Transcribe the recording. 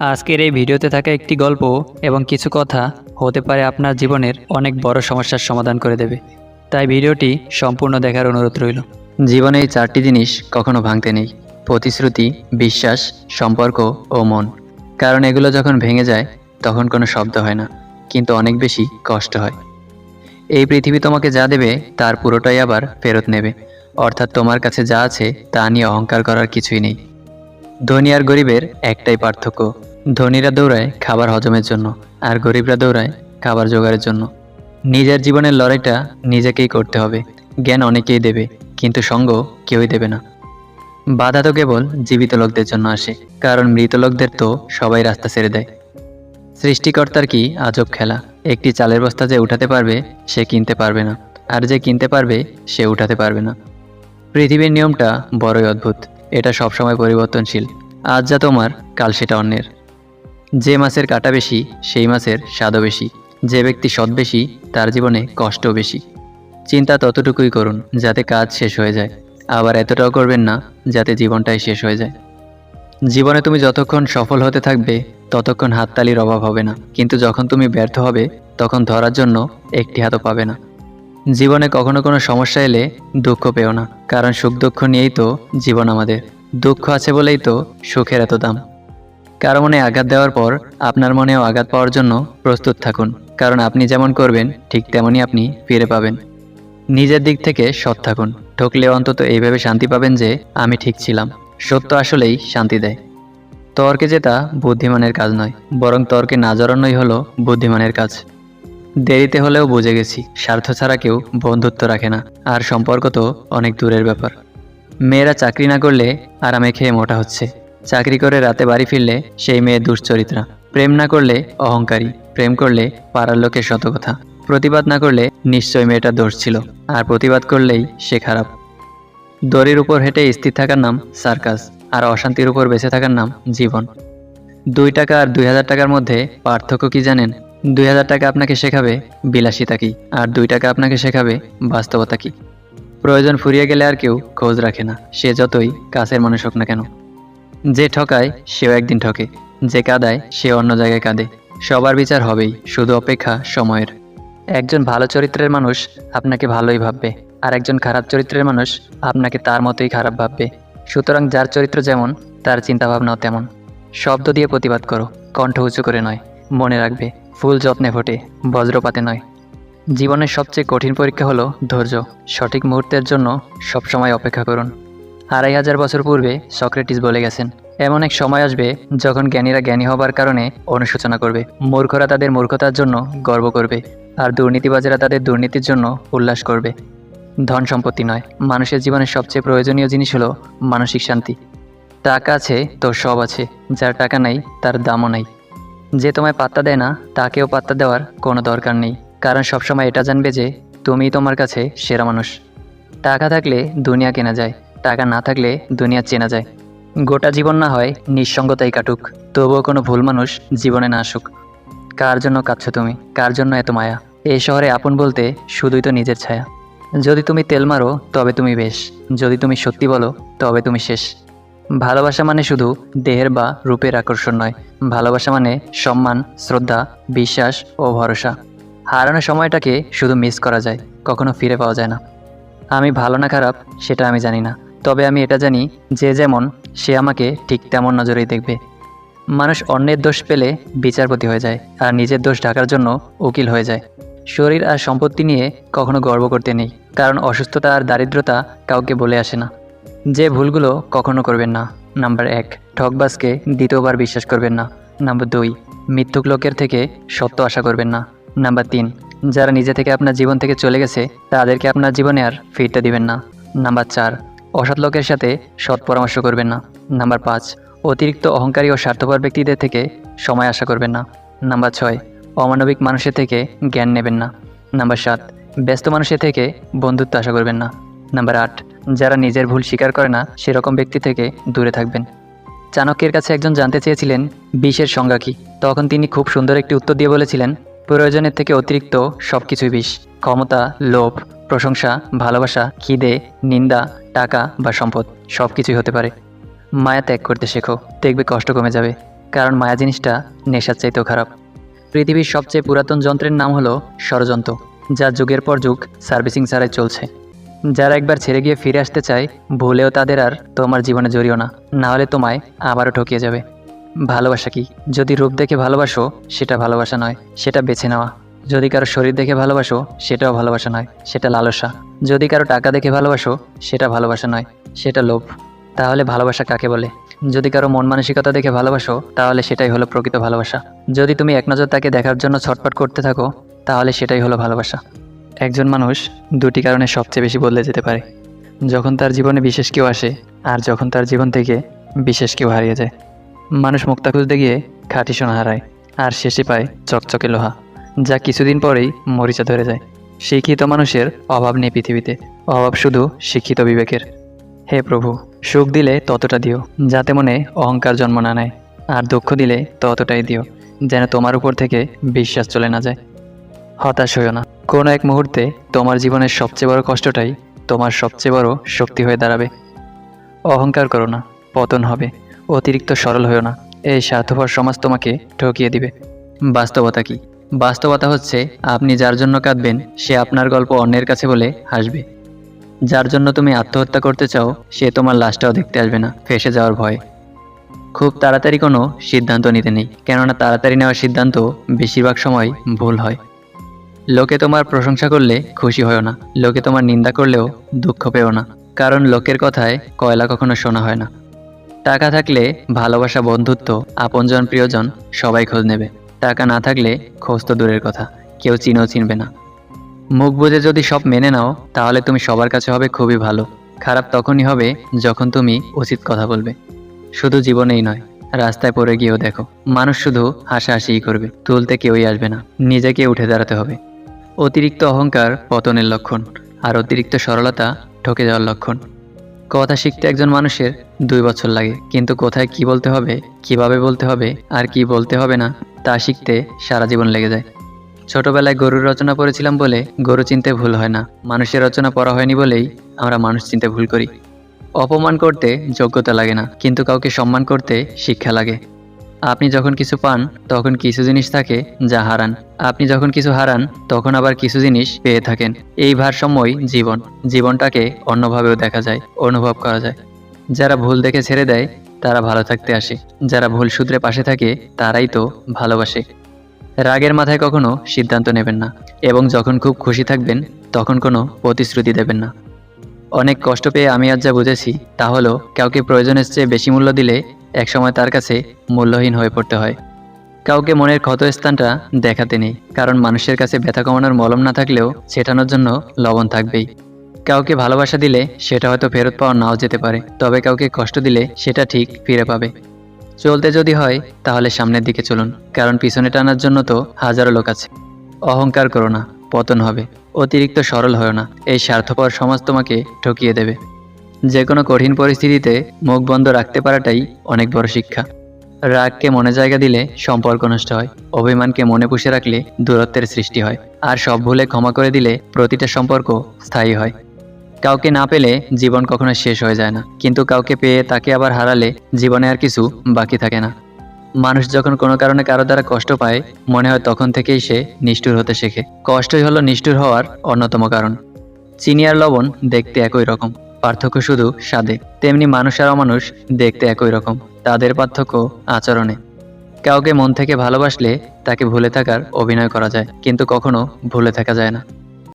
আজকের এই ভিডিওতে থাকা একটি গল্প এবং কিছু কথা হতে পারে আপনার জীবনের অনেক বড় সমস্যার সমাধান করে দেবে। তাই ভিডিওটি সম্পূর্ণ দেখার অনুরোধ রইল। জীবনে এই চারটি জিনিস কখনো ভাঙতে নেই। প্রতিশ্রুতি, বিশ্বাস, সম্পর্ক ও মন। কারণ এগুলো যখন ভেঙে যায়, তখন কোনো শব্দ হয় না, কিন্তু অনেক বেশি কষ্ট হয়। এই পৃথিবী তোমাকে যা দেবে, তার পুরোটাই আবার ফেরত নেবে। অর্থাৎ তোমার কাছে যা আছে, তা নিয়ে অহংকার করার কিছুই নেই। ধনী আর গরিবের একটাই পার্থক্য। ধনীরা দৌড়ায় খাবার হজমের জন্য আর গরিবরা দৌড়ায় খাবার জোগাড়ের জন্য। নিজের জীবনের লড়াইটা নিজেকেই করতে হবে। জ্ঞান অনেকেই দেবে, কিন্তু সঙ্গ কেউই দেবে না। বাধা তো কেবল জীবিত লোকদের জন্য আসে, কারণ মৃত লোকদের তো সবাই রাস্তা ছেড়ে দেয়। সৃষ্টিকর্তার কি আজব খেলা। একটি চালের বস্তা যে উঠাতে পারবে, সে কিনতে পারবে না, আর যে কিনতে পারবে, সে উঠাতে পারবে না। পৃথিবীর নিয়মটা বড়ই অদ্ভুত, এটা সবসময় পরিবর্তনশীল। আজ যা তোমার, কাল সেটা অন্যের। যে মাছের কাটা বেশি, সেই মাছের স্বাদও বেশি। যে ব্যক্তি সৎ বেশি, তার জীবনে কষ্টও বেশি। চিন্তা ততটুকুই করুন, যাতে কাজ শেষ হয়ে যায়। আবার এতটাও করবেন না, যাতে জীবনটাই শেষ হয়ে যায়। জীবনে তুমি যতক্ষণ সফল হতে থাকবে, ততক্ষণ হাততালির অভাব হবে না। কিন্তু যখন তুমি ব্যর্থ হবে, তখন ধরার জন্য একটি হাতও পাবে না। জীবনে কখনো কোনো সমস্যা এলে দুঃখ পেও না। কারণ সুখ দুঃখ নিয়েই তো জীবন আমাদের। দুঃখ আছে বলেই তো সুখের এত দাম। কারও মনে আঘাত দেওয়ার পর আপনার মনেও আঘাত পাওয়ার জন্য প্রস্তুত থাকুন। কারণ আপনি যেমন করবেন, ঠিক তেমনই আপনি ফিরে পাবেন। নিজের দিক থেকে সৎ থাকুন। ঠকলেও অন্তত এইভাবে শান্তি পাবেন যে, আমি ঠিক ছিলাম। সত্য আসলেই শান্তি দেয়। তর্কে জেতা বুদ্ধিমানের কাজ নয়, বরং তর্কে না জড়ানোই হলো বুদ্ধিমানের কাজ। দেরিতে হলেও বুঝে গেছি, স্বার্থ ছাড়া কেউ বন্ধুত্ব রাখে না, আর সম্পর্ক তো অনেক দূরের ব্যাপার। মেয়েরা চাকরি না করলে আরামে খেয়ে মোটা হচ্ছে। চাকরি করে রাতে বাড়ি ফিরলে সেই মেয়ে দুশ্চরিত্রা। প্রেম না করলে অহংকারী, প্রেম করলে পাড়ার লোকের শত কথা প্রতিবাদ না করলে নিশ্চয় মেয়েটার দোষ ছিল, আর প্রতিবাদ করলেই সে খারাপ। দড়ির উপর হেঁটে স্থির থাকার নাম সার্কাস, আর অশান্তির উপর বেঁচে থাকার নাম জীবন। দুই টাকা আর দুই হাজার টাকার মধ্যে পার্থক্য কি জানেন? দুই হাজার টাকা আপনাকে শেখাবে বিলাসিতা কি, আর দুই টাকা আপনাকে শেখাবে বাস্তবতা কি। প্রয়োজন ফুরিয়ে গেলে আর কেউ খোঁজ রাখে না, সে যতই কাছের মানুষ হোক না কেন। যে ঠকায়, সেও একদিন ঠকে। যে কাঁদায় সে অন্য জায়গায় কাঁদে। সবার বিচার হবেই, শুধু অপেক্ষা সময়ের। একজন ভালো চরিত্রের মানুষ আপনাকে ভালোই ভাববে, আর একজন খারাপ চরিত্রের মানুষ আপনাকে তার মতোই খারাপ ভাববে। সুতরাং যার চরিত্র যেমন, তার চিন্তাভাবনাও তেমন। শব্দ দিয়ে প্রতিবাদ করো, কণ্ঠ উঁচু করে নয়, মনে রাখবে, ফুল যত্নে ফোটে, বজ্রপাতে নয়। জীবনের সবচেয়ে কঠিন পরীক্ষা হলো ধৈর্য। সঠিক মুহূর্তের জন্য সবসময় অপেক্ষা করুন। আড়াই হাজার বছর পূর্বে সক্রেটিস বলে গেছেন। এমন এক সময় আসবে যখন জ্ঞানীরা জ্ঞানী হবার কারণে অনুশোচনা করবে। মূর্খরা তাদের মূর্খতার জন্য গর্ব করবে আর দুর্নীতিবাজেরা তাদের দুর্নীতির জন্য উল্লাস করবে। ধন সম্পত্তি নয়, মানুষের জীবনের সবচেয়ে প্রয়োজনীয় জিনিস হলো মানসিক শান্তি। টাকা আছে তোর সব আছে, যার টাকা নাই, তার দামও নাই। যে তোমায় পাত্তা দেয় না, তাকেও পাত্তা দেওয়ার কোনো দরকার নেই, কারণ সবসময় এটা জানবে যে তুমিই তোমার কাছে সেরা মানুষ। টাকা থাকলে দুনিয়া কেনা যায় টাকা না থাকলে দুনিয়া চেনা যায়। গোটা জীবন না হয় নিঃসঙ্গতাই কাটুক। তবুও কোনো ভুল মানুষ জীবনে না আসুক। কার জন্য কাঁদছো তুমি? কার জন্য এত মায়া? এই শহরে আপন বলতে শুধুই তো নিজের ছায়া। যদি তুমি তেল মারো, তবে তুমি বেশ। যদি তুমি সত্যি বলো, তবে তুমি শেষ। ভালোবাসা মানে শুধু দেহের বা রূপের আকর্ষণ নয়। ভালোবাসা মানে সম্মান, শ্রদ্ধা, বিশ্বাস ও ভরসা। হারানো সময়টাকে শুধু মিস করা যায়, কখনো ফিরে পাওয়া যায় না। আমি ভালো না খারাপ, সেটা আমি জানি না। তবে আমি এটা জানি যে যেমন সে আমাকে ঠিক তেমন নজরেই দেখবে। মানুষ অন্যের দোষ পেলে বিচারপতি হয়ে যায় আর নিজের দোষ ঢাকার জন্য উকিল হয়ে যায়। শরীর আর সম্পত্তি নিয়ে কখনো গর্ব করতে নেই, কারণ অসুস্থতা আর দারিদ্রতা কাউকে বলে আসে না। যে ভুলগুলো কখনো করবেন না। নাম্বার এক ঠকবাজকে দ্বিতীয়বার বিশ্বাস করবেন না। নাম্বার দুই, মৃত্যুক লোকের থেকে সত্য আশা করবেন না। নাম্বার তিন, যারা নিজে থেকে আপনার জীবন থেকে চলে গেছে, তাদেরকে আপনার জীবনে আর ফিরতে দিবেন না। নাম্বার চার অসৎ লোকের সাথে সৎ পরামর্শ করবেন না। নাম্বার পাঁচ, অতিরিক্ত অহংকারী ও স্বার্থপর ব্যক্তিদের থেকে সময় আশা করবেন না। নাম্বার ছয়, অমানবিক মানুষের থেকে জ্ঞান নেবেন না। নাম্বার সাত, ব্যস্ত মানুষের থেকে বন্ধুত্ব আশা করবেন না। নাম্বার আট, যারা নিজের ভুল স্বীকার করে না, সেরকম ব্যক্তি থেকে দূরে থাকবেন। চাণক্যের কাছে একজন জানতে চেয়েছিলেন, বিষের সংজ্ঞা কী? তখন তিনি খুব সুন্দর একটি উত্তর দিয়ে বলেছিলেন, প্রয়োজনের থেকে অতিরিক্ত সব কিছুই বিষ। ক্ষমতা, লোভ প্রশংসা, ভালোবাসা, খিদে, নিন্দা, টাকা বা সম্পদ সব কিছুই হতে পারে। মায়া ত্যাগ করতে শেখো, দেখবে কষ্ট কমে যাবে, কারণ মায়া জিনিসটা নেশার চাইতেও খারাপ। পৃথিবীর সবচেয়ে পুরাতন যন্ত্রের নাম হলো ষড়যন্ত্র, যা যুগের পর যুগ সার্ভিসিং ছাড়াই চলছে। যারা একবার ছেড়ে গিয়ে ফিরে আসতে চায়, ভুলেও তাদের আর তোমার জীবনে জড়িও না না হলে তোমায় আবারও ঠকিয়ে যাবে। ভালোবাসা কি? যদি রূপ দেখে ভালোবাসো, সেটা ভালোবাসা নয়, সেটা বেছে নেওয়া। যদি কারও শরীর দেখে ভালোবাসো, সেটাও ভালোবাসা নয়, সেটা লালসা। যদি কারও টাকা দেখে ভালোবাসো, সেটা ভালোবাসা নয়, সেটা লোভ। তাহলে ভালোবাসা কাকে বলে? যদি কারও মন মানসিকতা দেখে ভালোবাসো, তাহলে সেটাই হলো প্রকৃত ভালোবাসা। যদি তুমি এক নজর তাকে দেখার জন্য ছটপট করতে থাকো, তাহলে সেটাই হলো ভালোবাসা। একজন মানুষ দুটি কারণে সবচেয়ে বেশি বদলে যেতে পারে। যখন তার জীবনে বিশেষ কেউ আসে, আর যখন তার জীবন থেকে বিশেষ কেউ হারিয়ে যায়। মানুষ মুক্তা খুঁজতে গিয়ে খাঁটি সোনা হারায়, আর শেষে পায় চকচকে লোহা। যা কিছুদিন পরেই মরিচা ধরে যায়। শিক্ষিত মানুষের অভাব নেই পৃথিবীতে। অভাব শুধু শিক্ষিত বিবেকের। হে প্রভু, সুখ দিলে ততটা দিও, যাতে মনে অহংকার জন্ম না নেয়। আর দুঃখ দিলে ততটাই দিও, যেন তোমার উপর থেকে বিশ্বাস চলে না যায়। হতাশ হইও না। কোনো এক মুহূর্তে তোমার জীবনের সবচেয়ে বড় কষ্টটাই তোমার সবচেয়ে বড় শক্তি হয়ে দাঁড়াবে। অহংকার করো না, পতন হবে। অতিরিক্ত সরল হয়েও না। এই স্বার্থপর সমাজ তোমাকে ঠকিয়ে দিবে। বাস্তবতা কি? বাস্তবতা হচ্ছে, আপনি যার জন্য কাঁদবেন, সে আপনার গল্প অন্যের কাছে বলে হাসবে। যার জন্য তুমি আত্মহত্যা করতে চাও, সে তোমার লাশটাও দেখতে আসবে না, ফেসে যাওয়ার ভয়। খুব তাড়াতাড়ি কোনো সিদ্ধান্ত নিতে নেই, কেননা তাড়াতাড়ি নেওয়ার সিদ্ধান্ত বেশিরভাগ সময় ভুল হয়। লোকে তোমার প্রশংসা করলে খুশি হয়েও না, লোকে তোমার নিন্দা করলেও দুঃখ পেও না, কারণ লোকের কথায় কয়লা কখনো শোনা হয় না। টাকা থাকলে ভালোবাসা, বন্ধুত্ব, আপনজন, প্রিয়জন সবাই খোঁজ নেবে। টাকা না থাকলে খোঁজ তো দূরের কথা, কেউ চিনেও চিনবে না। মুখ বুঝে যদি সব মেনে নাও, তাহলে তুমি সবার কাছে হবে খুবই ভালো। খারাপ তখনই হবে যখন তুমি উচিত কথা বলবে। শুধু জীবনেই নয়, রাস্তায় পড়ে গিয়েও দেখো, মানুষ শুধু হাসাহাসিই করবে, তুলতে কেউই আসবে না, নিজেকে উঠে দাঁড়াতে হবে। অতিরিক্ত অহংকার পতনের লক্ষণ, আর অতিরিক্ত সরলতা ঠকে যাওয়ার লক্ষণ। কথা শিখতে একজন মানুষের দুই বছর লাগে, কিন্তু কোথায় কি বলতে হবে, কীভাবে বলতে হবে, আর কি বলতে হবে না তা শিখতে সারা জীবন লেগে যায়। ছোটবেলায় গরুর রচনা পড়েছিলাম বলে গরু চিনতে ভুল হয় না। মানুষের রচনা পড়া হয়নি বলেই আমরা মানুষ চিনতে ভুল করি। অপমান করতে যোগ্যতা লাগে না, কিন্তু কাউকে সম্মান করতে শিক্ষা লাগে। আপনি যখন কিছু পান, তখন কিছু জিনিস থাকে যা হারান। আপনি যখন কিছু হারান, তখন আবার কিছু জিনিস পেয়ে থাকেন। এই ভারসাম্যই জীবন। জীবনটাকে অন্যভাবেও দেখা যায়, অনুভব করা যায়। যারা ভুল দেখে ছেড়ে দেয় তারা ভালো থাকতে আসে। যারা ভুল সূত্রে পাশে থাকে, তারাই তো ভালোবাসে। রাগের মাথায় কখনো সিদ্ধান্ত নেবেন না এবং যখন খুব খুশি থাকবেন, তখন কোনো প্রতিশ্রুতি দেবেন না। অনেক কষ্ট পেয়ে আমি আজ যা বুঝেছি, তা হলো কাউকে প্রয়োজনের চেয়ে বেশি মূল্য দিলে একসময় তার কাছে মূল্যহীন হয়ে পড়তে হয়। কাউকে মনের ক্ষত স্থানটা দেখাতে নেই, কারণ মানুষের কাছে ব্যথা কমানোর মলম না থাকলেও ছেটানোর জন্য লবণ থাকবেই। কাউকে ভালোবাসা দিলে সেটা হয়তো ফেরত পাওয়া নাও যেতে পারে, তবে কাউকে কষ্ট দিলে সেটা ঠিক ফিরে পাবে। চলতে যদি হয়, তাহলে সামনের দিকে চলুন, কারণ পিছনে টানার জন্য তো হাজারো লোক আছে। অহংকার করো না, পতন হবে, অতিরিক্ত সরল হয় না, এই স্বার্থপর সমাজ তোমাকে ঠকিয়ে দেবে। যে কোনো কঠিন পরিস্থিতিতে মুখ বন্ধ রাখতে পারাটাই অনেক বড় শিক্ষা। রাগকে মনে জায়গা দিলে সম্পর্ক নষ্ট হয়, অভিমানকে মনে পুষে রাখলে দূরত্বের সৃষ্টি হয়, আর সব ভুলে ক্ষমা করে দিলে প্রতিটা সম্পর্ক স্থায়ী হয়। কাউকে না পেলে জীবন কখনো শেষ হয়ে যায় না। কিন্তু কাউকে পেয়ে তাকে আবার হারালে জীবনে আর কিছু বাকি থাকে না। মানুষ যখন কোনো কারণে কারও দ্বারা কষ্ট পায়, মনে হয় তখন থেকেই সে নিষ্ঠুর হতে শেখে। কষ্টই হলো নিষ্ঠুর হওয়ার অন্যতম কারণ। চিনি আর লবণ দেখতে একই রকম, পার্থক্য শুধু স্বাদে। তেমনি মানুষ আর অমানুষ দেখতে একই রকম, তাদের পার্থক্য আচরণে। কাউকে মন থেকে ভালোবাসলে তাকে ভুলে থাকার অভিনয় করা যায়, কিন্তু কখনো ভুলে থাকা যায় না।